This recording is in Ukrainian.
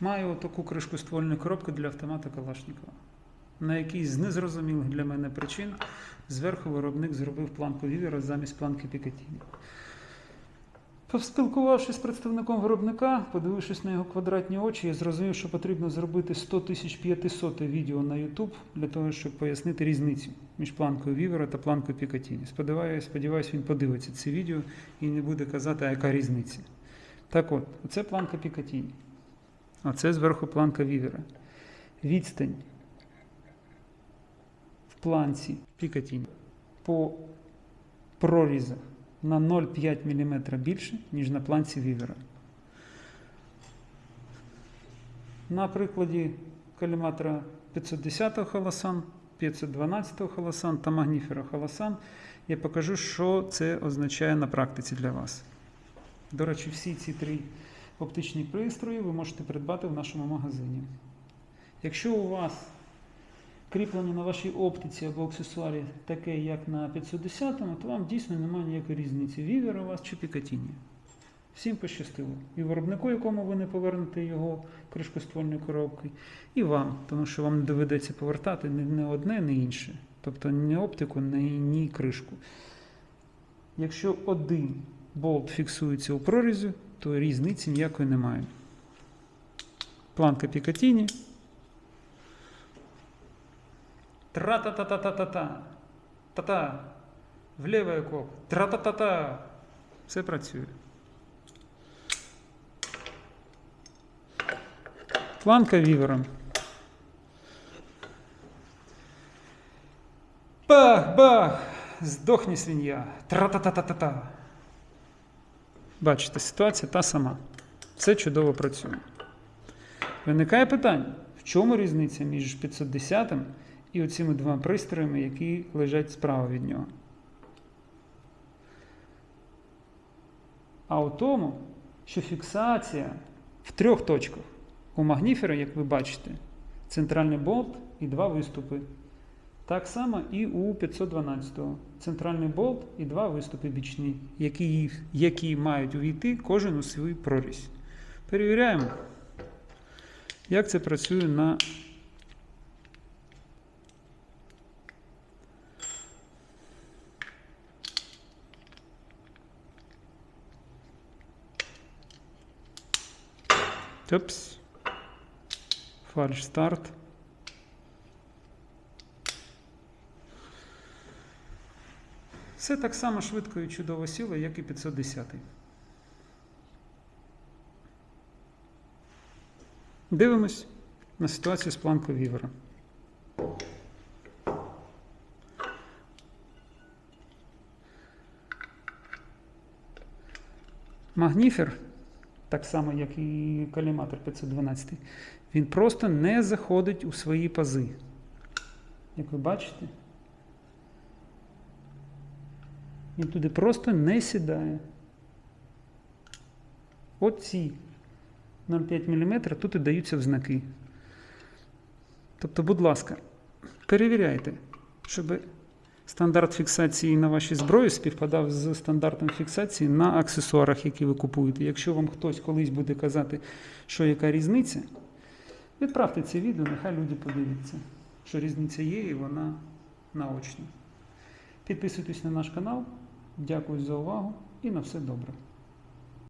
Маю таку кришку ствольної коробки для автомата Калашникова, на якій з незрозумілих для мене причин зверху виробник зробив планку Вівера замість планки Пікатіні. Поспілкувавшись з представником виробника, подивившись на його квадратні очі, я зрозумів, що потрібно зробити 100 500 відео на YouTube для того, щоб пояснити різницю між планкою Вівера та планкою Пікатіні. Сподіваюсь, сподіваюсь, він подивиться це відео і не буде казати, а яка різниця. Так от, оце планка Пікатіні. А це зверху планка Вівера. Відстань в планці Пікатіні по прорізах на 0,5 мм більше, ніж на планці Вівера. На прикладі коліматора 510 Холосан, 512 Холосан та Магніфера Холосан я покажу, що це означає на практиці для вас. До речі, всі ці три оптичні пристрої ви можете придбати в нашому магазині. Якщо у вас кріплення на вашій оптиці або аксесуарі таке, як на 510, то вам дійсно немає ніякої різниці, вівер у вас чи пікатіні. Всім пощастило. І виробнику, якому ви не повернете його кришкоствольної коробки, і вам, тому що вам не доведеться повертати ні не одне, ні інше. Тобто ні оптику, ні, ні кришку. Якщо один болт фіксується у прорізі, то різниці ніякої немає. Планка Пікатіні. Тра-та-та-та-та-та-та. Та-та. В лівий окоп. Тра-та-та-та. Все працює. Планка вівером. Бах-бах! Здохні свинья. Тра-та-та-та-та-та. Бачите, ситуація та сама. Все чудово працює. Виникає питання, в чому різниця між 510 і оцими двома пристроями, які лежать справа від нього. А у тому, що фіксація в трьох точках. У магніфера, як ви бачите, центральний болт і два виступи. Так само і у 512-го. Центральний болт і два виступи бічні, які, які мають увійти кожен у свій прорізь. Перевіряємо, як це працює на Опс. Фальш старт. Все так само швидко і чудово сіло, як і 510. Дивимось на ситуацію з планкою Вівера. Магніфер, так само як і коліматор 512, він просто не заходить у свої пази. Як ви бачите, він туди просто не сідає. От ці 0,5 мм тут і даються в знаки. Тобто, будь ласка, перевіряйте, щоб стандарт фіксації на вашій зброї співпадав з стандартом фіксації на аксесуарах, які ви купуєте. Якщо вам хтось колись буде казати, що яка різниця, відправте це відео, нехай люди подивляться, що різниця є і вона наочна. Підписуйтесь на наш канал. Дякую за увагу і на все добре.